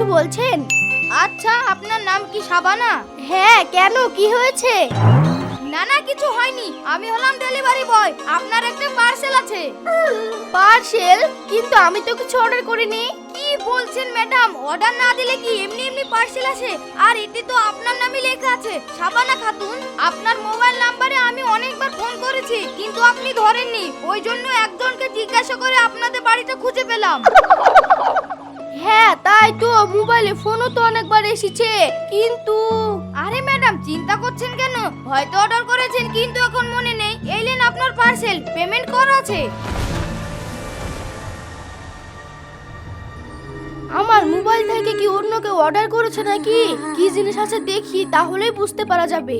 কিছু বলছেন? আচ্ছা আপনার নাম কি সাবানা? হ্যাঁ কেন? কি হয়েছে? না না কিছু হয়নি। আমি হলাম ডেলিভারি বয়। আপনার একটা পার্সেল আছে। পার্সেল? কিন্তু আমি তো কিছু অর্ডার করিনি। কি বলছেন ম্যাডাম? অর্ডার না দিলে কি এমনি এমনি পার্সেল আসে? আর এতে তো আপনার নামই লেখা আছে সাবানা খাতুন। আপনার মোবাইল নাম্বারে আমি অনেকবার ফোন করেছি কিন্তু আপনি ধরেননি। ওই জন্য একজনকে জিজ্ঞাসা করে আপনাদের বাড়িটা খুঁজে পেলাম। হ্যাঁ তাই তো, মোবাইলে ফোনও তো অনেকবার এসেছে। কিন্তু, আরে ম্যাডাম, চিন্তা করছেন কেন? হয়তো অর্ডার করেছেন, কিন্তু এখন মনে নেই। এলেন আপনার পার্সেল পেমেন্ট করা আছে। আমার মোবাইল থেকে কি অন্য কেউ অর্ডার করেছে নাকি? কি জিনিস আছে দেখি, তাহলেই বুঝতে পারা যাবে।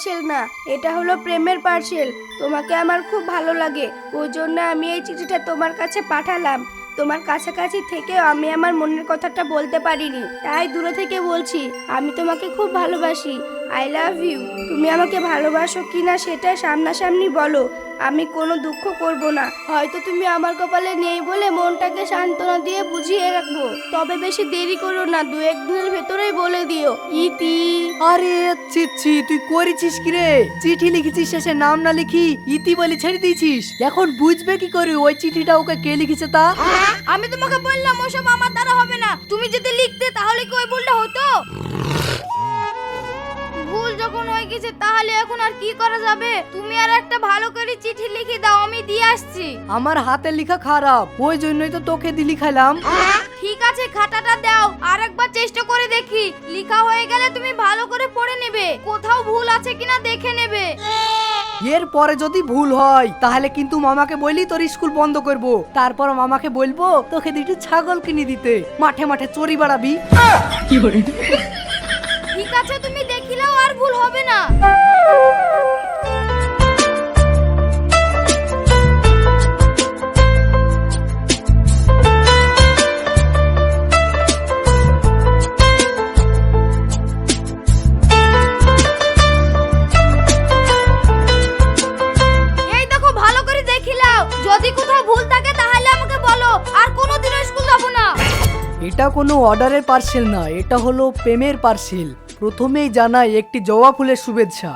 পার্সেল না, এটা হলো প্রেমের পার্সেল। তোমাকে আমার খুব ভালো লাগে, ওই জন্য আমি এই চিঠিটা তোমার কাছে পাঠালাম। তোমার কাছাকাছি থেকেও আমি আমার মনের কথাটা বলতে পারিনি। তাই দূরে থেকে বলছি, আমি তোমাকে খুব ভালোবাসি। I love you. তুমি আমাকে ভালোবাসো কিনা সেটা সামনাসামনি বলো। আমি কোনো দুঃখ করব না। হয়তো তুমি আমার কপালে নেই বলে মনটাকে সান্ত্বনা দিয়ে বুঝিয়ে রাখব। তবে বেশি দেরি করো না দু একদিনের ভেতরেই বলে দিও। ইতি। আরে ছি ছি তুই করেছিস কি রে? চিঠি লিখেছিস শেষে নাম না লিখি ইতি বলে ছেড়ে দিয়েছিস। এখন বুঝবে কি করে ওই চিঠিটা ওকে কে লিখেছে তা? আমি তোমাকে বললাম ওসব আমার দ্বারা হবে না। তুমি যদি লিখতে তাহলে কি ওই ভুলটা হতো? যখন হয়ে গেছে তাহলে এখন আর কি করা যাবে? তুমি আর একটা ভালো করে চিঠি লিখে দাও আমি দিয়ে আসছি। আমার হাতের লেখা খারাপ ওই জন্যই তো তোকে দিলি খাইলাম ঠিক আছে খাতাটা দাও আর একবার চেষ্টা করে দেখি। লেখা হয়ে গেলে তুমি ভালো করে পড়ে নেবে। কোথাও ভুল আছে কিনা দেখে নেবে। এর পরে যদি ভুল হয় তাহলে কিন্তু মামাকে বলি তোর স্কুল বন্ধ করব। তারপর মামাকে বলব তোকে দুটি ছাগল কিনে দিতে। মাঠে মাঠে চড়ি বাড়াবি। ঠিক যাব না। এটা কোনো অর্ডারের পার্সেল না এটা হলো প্রেমের পার্সেল। প্রথমেই জানাই একটি জবা ফুলের শুভেচ্ছা।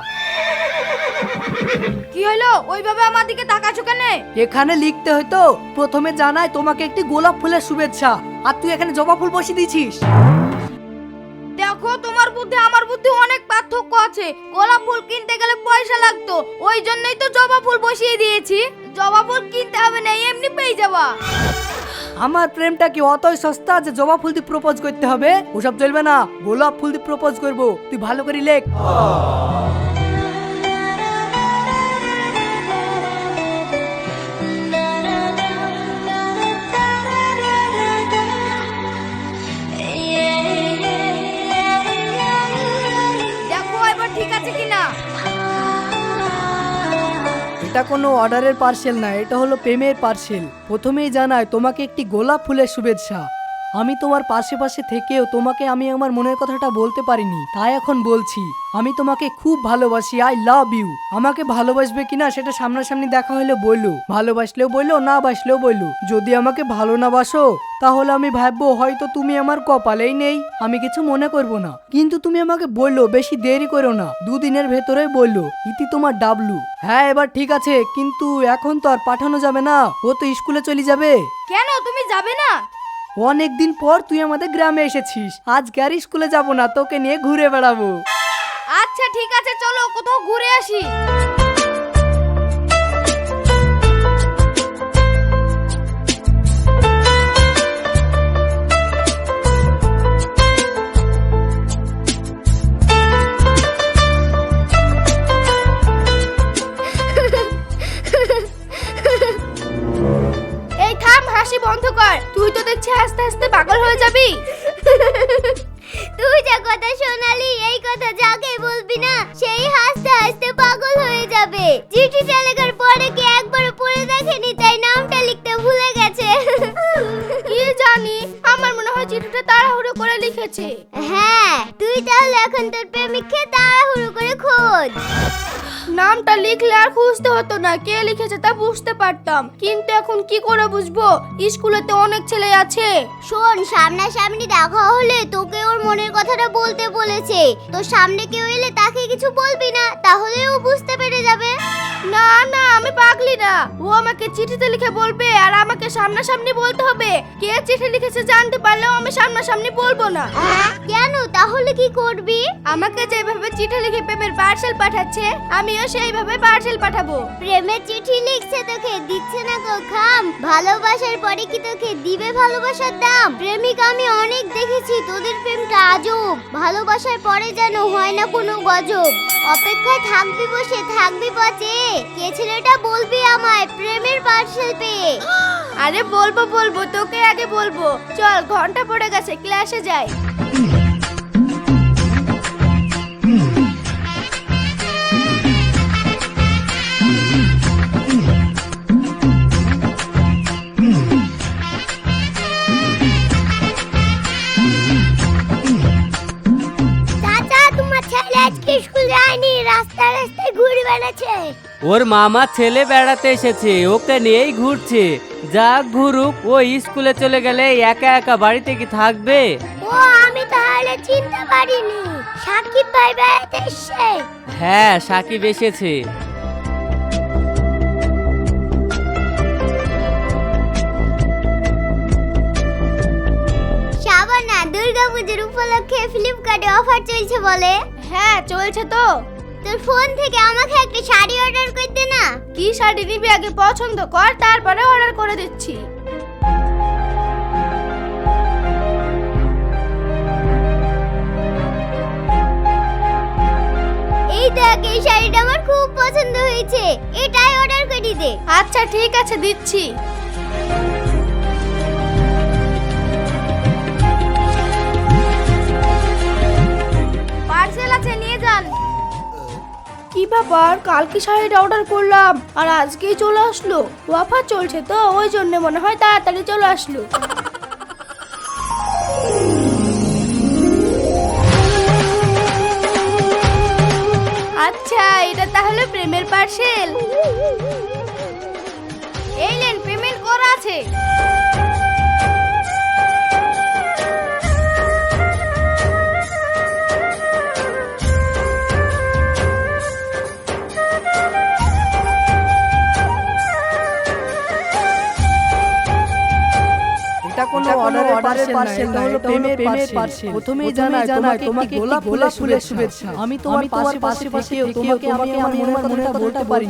কি হলো ওইভাবে আমার দিকে তাকাছো কেন? এখানে লিখতে হয়তো প্রথমে জানাই তোমাকে একটি গোলাপ ফুলের শুভেচ্ছা। আর তুই এখানে জবা ফুল বসিয়ে দিয়েছিস? দেখো তোমার বুদ্ধি আমার বুদ্ধি অনেক পার্থক্য আছে। গোলাপ ফুল কিনতে গেলে পয়সা লাগতো। ওই জন্যই তো জবা ফুল বসিয়ে দিয়েছি। জবা ফুল কিনতে হবে না এমনি পেয়ে যাবা। আমার প্রেমটা কি অতই সস্তা যে জবা ফুল দিয়ে প্রপোজ করতে হবে? ওসব চলবে না। গোলাপ ফুল দিয়ে প্রপোজ করব। তুই ভালো করে লেখ। এটা কোনো অর্ডারের পার্সেল না, এটা হলো প্রেমের পার্সেল। প্রথমেই জানায়, তোমাকে একটি গোলাপ ফুলের শুভেচ্ছা। আমি তোমার পাশে পাশে থেকেও তোমাকে আমি আমার মনের কথাটা বলতে পারিনি, তাই এখন বলছি। আমি তোমাকে খুব ভালোবাসি আই লাভ ইউ আমাকে ভালোবাসবে কিনা সেটা সামনাসামনি দেখা হলে বলল ভালোবাসলেও বলল না বাসলেও বলল যদি আমাকে ভালো না বাসো, তাহলে আমি ভাববো হয়তো তুমি আমার কপালেই নেই। আমি কিছু মনে করব না। কিন্তু তুমি আমাকে বলল, বেশি দেরি করো না। দুদিনের ভেতরে বলল, ইতি তোমার ডাবলু হ্যাঁ এবার ঠিক আছে, কিন্তু এখন তো আর পাঠানো যাবে না। ও তো স্কুলে চলে যাবে। কেন? তুমি যাবে না? অনেক দিন পর তুই আমাদের গ্রামে এসেছিস। আজকে আর স্কুলে যাব না, তোকে নিয়ে ঘুরে বেড়াবো। আচ্ছা ঠিক আছে, চলো কোথাও ঘুরে আসি। তুই যা কথা শোনালি, এই কথা যাকে বলবি না, সেই হাসতে হাসতে পাগল হয়ে যাবে। চিঠিটা লেখার পরে কি একবার পড়ে দেখেনি, তাই নামটা লিখতে ভুলে গেছে। কি জানি, আমার মনে হয় চিঠিটা তাড়াহুড়ো তুই তাহলে এখন তোর প্রেমিককে তাড়াহুড়ো করে খোঁজ। নামটা লিখলে আর খুঁজতে হতো না কে লিখেছে তা বুঝতে পারতাম। কিন্তু এখন কি করে বুঝব? স্কুলেতে অনেক ছেলে আছে। শোন সামনাসামনি দেখা হলে তোকে ওর মনের কথাটা বলতে বলেছে। তোর সামনে কেউ এলে তাকে কিছু বলবি না তাহলে ও বুঝতে পেরে যাবে। না না আমি পাগলি না। ও আমাকে চিঠিতে লিখে বলবে আর আমাকে সামনাসামনি বলতে হবে। কে চিঠি লিখেছে জানতে পারলেও আমি সামনাসামনি বলব না। কেন? তাহলে কি করবি? আমাকে যেভাবে চিঠি লিখে প্রেমের পার্সেল পাঠাচ্ছে আমিও সেইভাবে পার্সেল পাঠাবো। প্রেমের চিঠি লিখছে তোকে দিচ্ছে না তো খাম। ভালোবাসার পরে কি তোকে দিবে ভালোবাসার দাম? প্রেমিক আমি অনেক দেখেছি তোদের প্রেমটা আজব। ভালোবাসার পরে যেন হয় না কোনো গজব। অপেক্ষায় থাকবি বসে থাকবি পচে কে ছেলেটা বলবি আমায় প্রেমের পার্সেল পেয়ে? আরে বলব বলব তোকে আগে বলব। চল ঘণ্টা পড়ে গেছে ক্লাসে যাই। ওর মামা ছেলে বেড়াতে এসেছে ওকে নিয়েই ঘুরছে। যা ঘুরুক ও স্কুলে চলে গেলে একা একা বাড়িতে কি থাকবে? ও আমি তাহলে চিনতে পারিনি সাকিব ভাই বেড়াতে এসছে। হ্যাঁ সাকিব এসেছে। শাবানা দুর্গাপূজার উপলক্ষে ফ্লিপকার্টে অফার চলছে বলে। হ্যাঁ চলছে তো। তোর ফোন থেকে আমাকে একটা শাড়ি অর্ডার করতে না। কি শাড়ি নিবি আগে পছন্দ কর তারপরে অর্ডার করে দিচ্ছি। এই দেখ এই শাড়িটা আমার খুব পছন্দ হয়েছে। এটাই অর্ডার করে দে। আচ্ছা ঠিক আছে দিচ্ছি। ব্যাপার, কালকে শাড়িটা অর্ডার করলাম, আর আজকেই চলে আসলো। অফার চলছে তো, ওই জন্য মনে হয় তাড়াতাড়ি চলে আসলো। আচ্ছা এটা তাহলে প্রেমের পার্সেল এই নেন পেমেন্ট করা আছে। এটা কোনো অর্ডারের পার্সেল না এটা হলো প্রেমের পার্সেল প্রথমেই জানাই তোমাকে গোলাপ গোলাপ ফুলের শুভেচ্ছা? আমি তোমার পাশে পাশে পাশে তোমাকে আমি আমার মনের বলতে পারি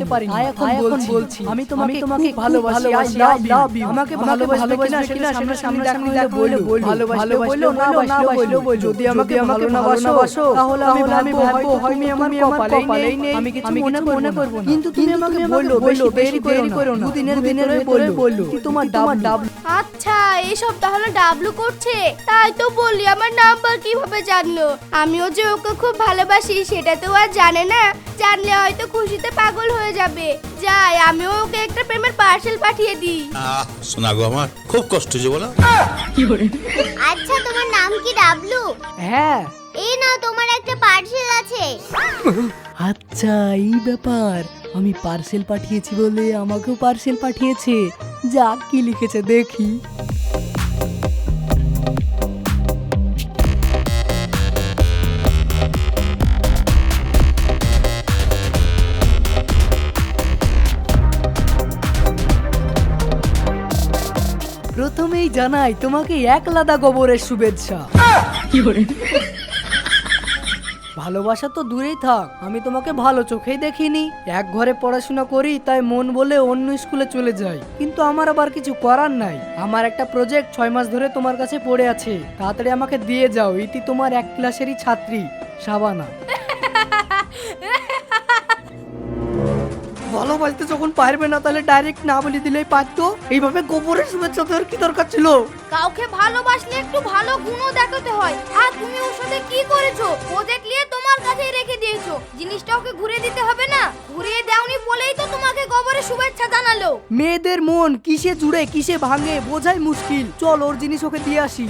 তাই এখন বলছি। আমি তোমাকে তোমাকে ভালোবাসি। I love you. আমাকে ভালোবাসবে কিনা সেটা সামনে সামনে বলল ভালোবাসলে বলল না যদি আমাকে আমাকে না বাসো তাহলে আমি আমি ভাববো হয়নি আমার কপালেই নেই। আমি কিছু মনে মনে করব না। কিন্তু তুমি আমাকে বলল বলল দেরি করো না দুদিনের দিনের বলল তোমার ডাব আচ্ছা এসব তাহলে ডাবলু করছে। তাই তো বললি আমার নাম্বার কীভাবে জানলো? আমিও যে ওকে খুব ভালোবাসি সেটা তো আর জানে না। জানলে হয়তো খুশিতে পাগল হয়ে যাবে। যাই আমিও ওকে একটা প্রেমের পার্সেল পাঠিয়ে দিই। আহ শোনা গো আমার খুব কষ্ট যে বলো। আচ্ছা তোমার নাম কি ডাবলু হ্যাঁ। এই নাও তোমার একটা পার্সেল আছে। আচ্ছা এই ব্যাপার। আমি পার্সেল পাঠিয়েছি বলে আমাকেও পার্সেল পাঠিয়েছে। যা কি লিখেছে দেখি। প্রথমেই জানাই তোমাকে একলাদা গোবরের শুভেচ্ছা। ভালোবাসা তো দূরেই থাক, আমি তোমাকে ভালো চোখেই দেখিনি। এক ঘরে পড়াশোনা করি, তাই মন বলে অন্য স্কুলে চলে যাই। কিন্তু আমার আবার কিছু করার নাই। আমার একটা প্রজেক্ট ছয় মাস ধরে তোমার কাছে পড়ে আছে। তাড়াতাড়ি আমাকে দিয়ে যাও ইতি তোমার এক ক্লাসেরই ছাত্রী, সাবানা। ভালোবাসতে যখন পারবে না তাহলে ডাইরেক্ট না বলে দিলেই পারতো। এইভাবে গোবরের শুভেচ্ছা দেওয়ার কি দরকার ছিল? কাউকে ভালোবাসলে একটু ভালো গুণও দেখাতে হয়। আর তুমি ওর সাথে কি করেছ? প্রজেক্ট নিয়ে তোমার কাছেই রেখে দিয়েছ। জিনিসটা ওকে ঘুরে দিতে হবে না? ঘুরিয়ে দাওনি বলেই তো তোমাকে গোবরের শুভেচ্ছা জানালো। মেয়েদের মন কিসে জুড়ে কিসে ভাঙে বোঝাই মুশকিল। চল ওর জিনিস ওকে দিয়ে আসি।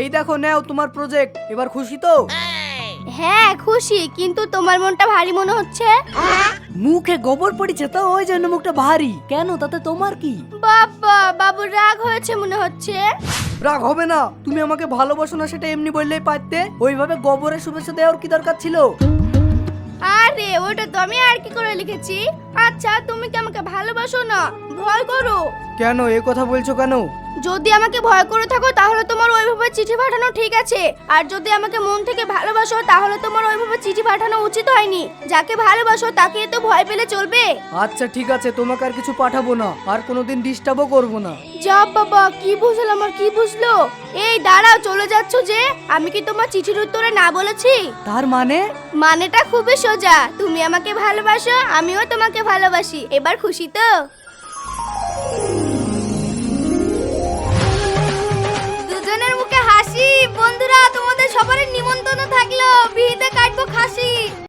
এই দেখো নাও তোমার প্রজেক্ট এবার খুশি তো? হ্যাঁ খুশি কিন্তু তোমার মনটা ভারী মনে হচ্ছে? মুখে গোবর পড়েছে তো ওই জন্য মুখটা ভারী। কেন তাতে তোমার কি? বাবা বাবু রাগ হয়েছে মনে হচ্ছে। রাগ হবে না তুমি আমাকে ভালোবাসো না সেটা এমনি বললেই পারতে। ওইভাবে গোবরের শুভেচ্ছা দেওয়ার কি দরকার ছিল? আরে ওটা তো আমি আর কি করে লিখেছি? আচ্ছা তুমি কি আমাকে ভালোবাসো না? ভয় করো। কেন এ কথা বলছো কেন? যদি আমাকে ভয় করে থাকো তাহলে তোমার ওইভাবে চিঠি পাঠানো ঠিক আছে। আর যদি আমাকে মন থেকে ভালোবাসো তাহলে তোমার ওইভাবে চিঠি পাঠানো উচিত হয়নি। যাকে ভালোবাসো তাকে তো ভয় পেলে চলবে। আচ্ছা ঠিক আছে তোমাকে আর কিছু পাঠাবো না। আর কোনোদিন ডিস্টার্বও করব না। যা বাবা কি বুঝলাম আর কি বুঝলো? এই দাঁড়াও চলে যাচ্ছ যে? আমি কি তোমার চিঠির উত্তরে না বলেছি? তার মানে? মানেটা খুবই সোজা। তুমি আমাকে ভালোবাসো আমিও তোমাকে ভালোবাসি। এবার খুশি তো? বন্ধুরা তোমাদের সবারই নিমন্ত্রণ থাকল। বিহিতে কাটবো খাসি।